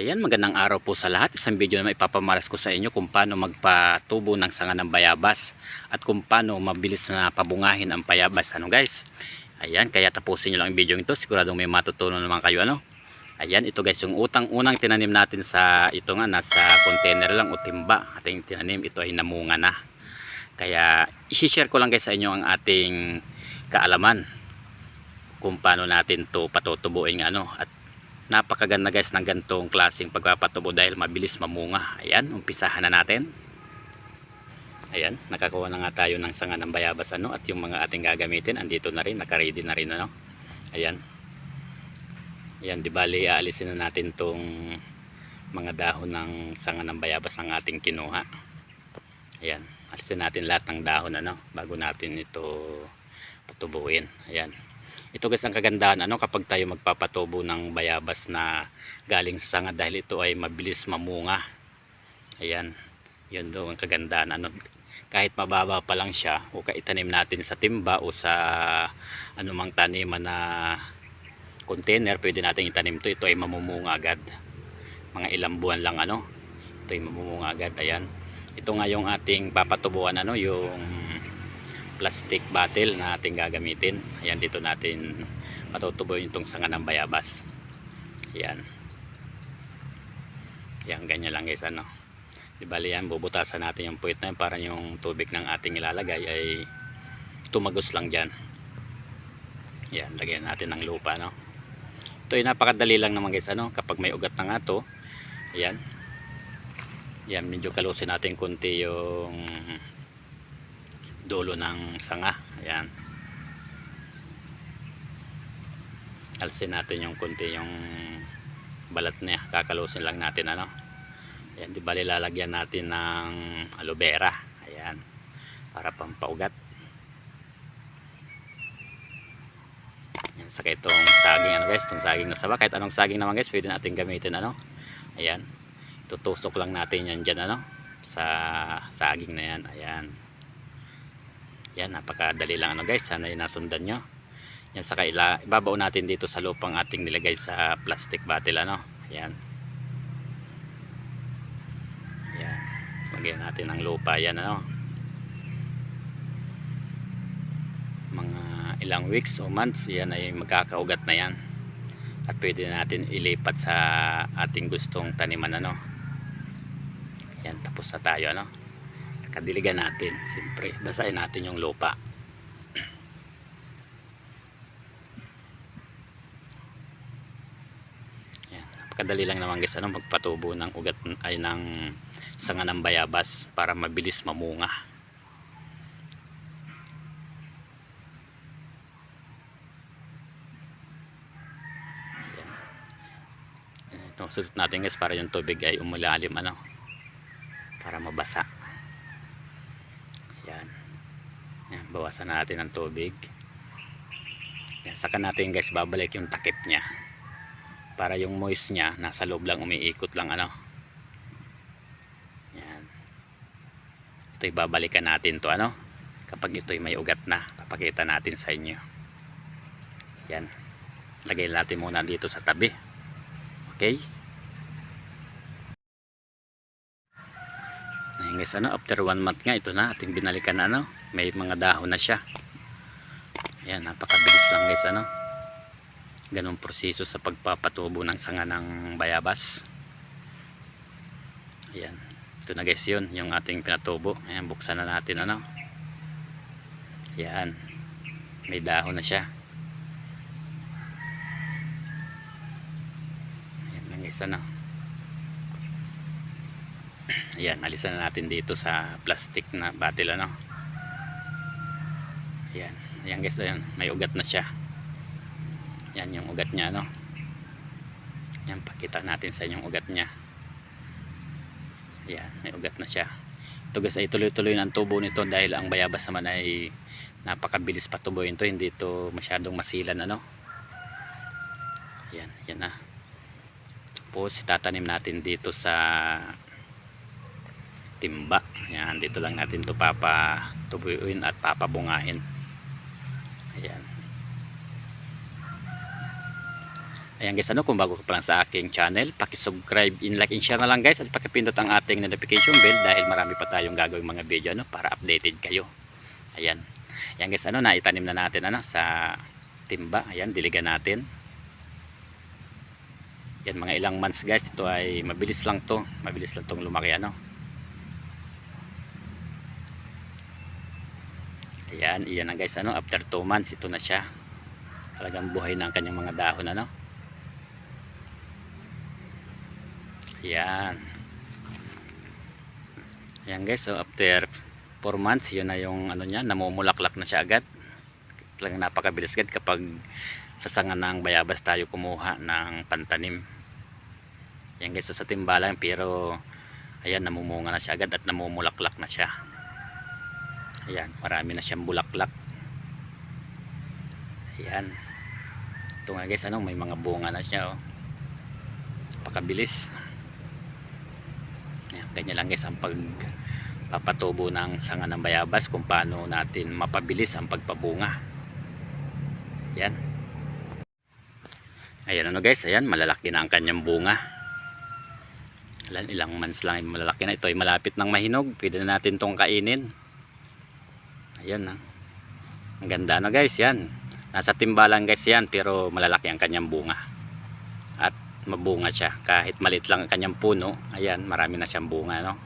Ayan, magandang araw po sa lahat. Isang video na ipapamalas ko sa inyo kung paano magpatubo ng sanga ng bayabas at kung paano mabilis na pabungahin ang bayabas. Ano guys? Ayan, kaya tapusin nyo lang ang video ito. Siguradong may matutunan naman kayo. Ano? Ayan, ito guys, yung utang unang tinanim natin sa ito nga, nasa container lang o timba. Ating tinanim, ito ay namunga na. Kaya, isi-share ko lang guys sa inyo ang ating kaalaman kung paano natin to patutubuin ano at napakaganda guys ng gantong klaseng pagpapatubo dahil mabilis mamunga. Ayan umpisahan na natin. Ayan nakakuha na nga tayo ng sanga ng bayabas ano at yung mga ating gagamitin andito na rin nakaready na rin ano. Ayan. Ayan di bali aalisin na natin tong mga dahon ng sanga ng bayabas ng ating kinuha. Ayan alisin natin lahat ng dahon ano bago natin ito patubuin. Ayan ito guys ang kagandahan ano kapag tayo magpapatubo ng bayabas na galing sa sanga dahil ito ay mabilis mamunga. Ayan. Yun doon ang kagandahan ano kahit mababa pa lang siya o kaitanim natin sa timba o sa anumang taniman na container pwede natin itanim to ito ay mamumunga agad mga ilang buwan lang ano ito ay mamumunga agad ayan ito nga yung ating papatubuan ano yung plastic bottle na ating gagamitin. Ayan dito natin patutuboy itong sanga ng bayabas. Ayan. Yan ganyan lang guys ano. Di bali yan bubutasan natin yung puwit na yun para yung tubig ng ating ilalagay ay tumagos lang dyan. Yan lagyan natin ng lupa no. Ito ay napakadali lang naman guys ano. Kapag may ugat na nga to ayan. Yan medyo kalusin natin kunti yung dulo ng sanga. Ayan. Alsin natin yung kunti yung balat niya. Kakalusin lang natin ano? Ayan di bali lalagyan natin ng aloe vera. Ayan. Para pampaugat. Ayan saka itong saging ano guys? Itong saging na saba. Kahit anong saging naman guys pwede natin gamitin ano? Ayan. Tutusok lang natin yan dyan ano? Sa saging na yan. Ayan yan, napakadali lang ano guys. Sana yung nasundan nyo. Yan, saka ila, ibabaw natin dito sa lupang ating nilagay sa plastic bottle ano. Yan. Yan. Lagyan natin ng lupa yan ano. Mga ilang weeks o months, yan ay magkakaugat na yan. At pwede natin ilipat sa ating gustong taniman ano. Yan, tapos na tayo ano kadiligan natin siyempre. Basahin natin yung lupa. Yan napakadali lang naman guys ano magpatubo ng ugat ay ng sanga ng bayabas para mabilis mamunga. Itong sulit natin guys para yung tubig ay umulalim ano para mabasa yan. Yan, bawasan natin ang tubig. Yan, saka natin guys babalik yung takip niya. Para yung moist niya nasa loob lang umiikot lang ano. Yan. Ito babalikan natin to ano. Kapag ito may ugat na, papakita natin sa inyo. Yan. Lagay natin muna dito sa tabi. Okay? Ayan guys, ano, after one month nga, ito na, ating binalikan na, ano, may mga dahon na siya. Ayan, napakabilis lang guys, ano. Ganong proseso sa pagpapatubo ng sanga ng bayabas. Ayan, ito na guys yun, yung ating pinatubo. Ayan, buksan na natin, ano. Ayan, may dahon na siya. Ayan lang guys, ano. Ayan, alisan na natin dito sa plastic na bottle ano. Ayan, ayan guys, ayan, may ugat na siya. Yan yung ugat niya no. Yan, pakita natin sa inyong ugat niya. Ayan, may ugat na siya. Ito guys ay tuloy-tuloy ng tubo nito dahil ang bayabas naman ay napakabilis patuboyin to, hindi ito masyadong masilan ano. Ayan, yan na. Tapos itatanim natin dito sa timba yan dito lang natin to papa tubuin at papabungahin ayan Ayan guys, ano, kung bago ka pa lang sa aking channel, paki-subscribe, in like, and share na lang guys at pakipindot ang ating notification bell dahil marami pa tayong gagawing mga video ano, para updated kayo. Ayan. Ayan guys, ano, naitanim na natin ano, sa timba. Ayan, diligan natin. Yan, mga ilang months guys, ito ay mabilis lang to. Mabilis lang tong lumaki ano. Ayan, iyan na guys, ano, after 2 months, ito na siya. Talagang buhay na ang kanyang mga dahon ano. Yan. Yan guys, so after 4 months, yun na yung ano niya, namumulaklak na siya agad. Talagang napakabilis agad kapag sa sanga ng bayabas tayo kumuha ng pantanim. Yan guys, so sa timba lang pero ayan, namumunga na siya agad at namumulaklak na siya. Ayan, marami na siyang bulaklak. Ayan. Ito nga guys, ano, may mga bunga na siya oh. Pakabilis. Ayan, ganyan lang guys ang pag papatubo ng sanga ng bayabas kung paano natin mapabilis ang pagpabunga. Ayan. Ayan ano guys, ayan malalaki na ang kanyang bunga. Ilan, ilang months lang ay malalaki na. Ito ay malapit ng mahinog. Pwede na natin tong kainin. Ayan na. Ang ganda no guys, yan. Nasa timbalan guys yan pero malalaki ang kanyang bunga. At mabunga siya. Kahit maliit lang ang kanyang puno, ayan, marami na siyang bunga no.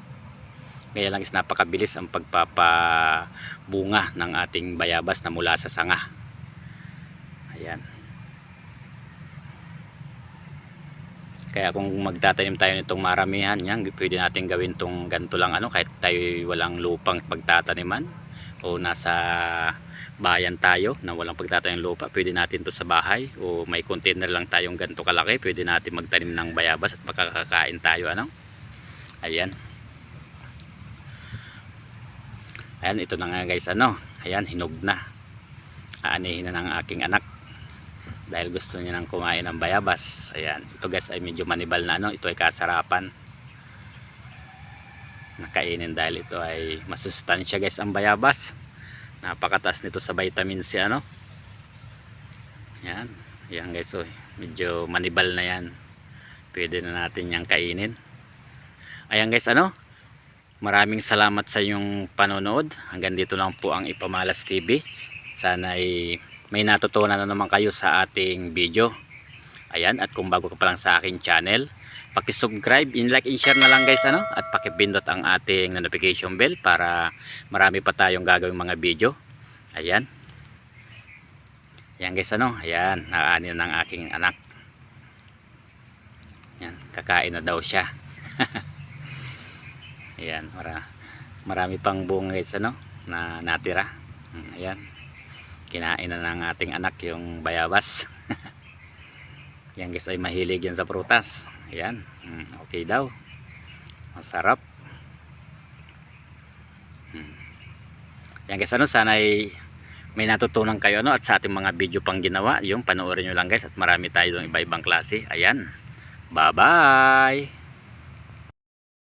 Kaya lang is napakabilis ang pagpapabunga ng ating bayabas na mula sa sanga. Ayan. Kaya kung magtatanim tayo nitong maramihan, yan, pwede natin gawin tong ganito lang ano, kahit tayo walang lupang pagtataniman o nasa bayan tayo na walang pagtatanim lupa, pwede natin to sa bahay o may container lang tayong ganito kalaki, pwede natin magtanim ng bayabas at makakakain tayo ano. Ayan. Ayan, ito na nga guys ano. Ayan, hinog na. Aanihin na ng aking anak dahil gusto niya nang kumain ng bayabas. Ayan, ito guys ay medyo manibal na ano, ito ay kasarapan. Nakainin dahil ito ay masustansya guys ang bayabas. Napakataas nito sa vitamin C ano. Ayan, ayan guys oh, medyo manibal na yan. Pwede na natin yang kainin. Ayan guys ano, maraming salamat sa inyong panonood. Hanggang dito lang po ang Ipamalas TV. Sana ay may natutunan na naman kayo sa ating video. Ayan, at kung bago ka pa lang sa aking channel, paki-subscribe, in-like, in-share na lang guys ano, at paki-pindot ang ating notification bell para marami pa tayong gagawing mga video. Ayan. Ayan guys ano, ayan, nakaanin ng aking anak. Ayan, kakain na daw siya. ayan, mara, marami pang bunga guys ano, na natira. Ayan kinain na ng ating anak yung bayabas yan guys ay mahilig yan sa prutas. Ayan. Mm, okay daw. Masarap. Mm. yan guys ano sana ay may natutunan kayo ano at sa ating mga video pang ginawa yung panoorin nyo lang guys at marami tayo doon iba ibang klase. Ayan. Bye bye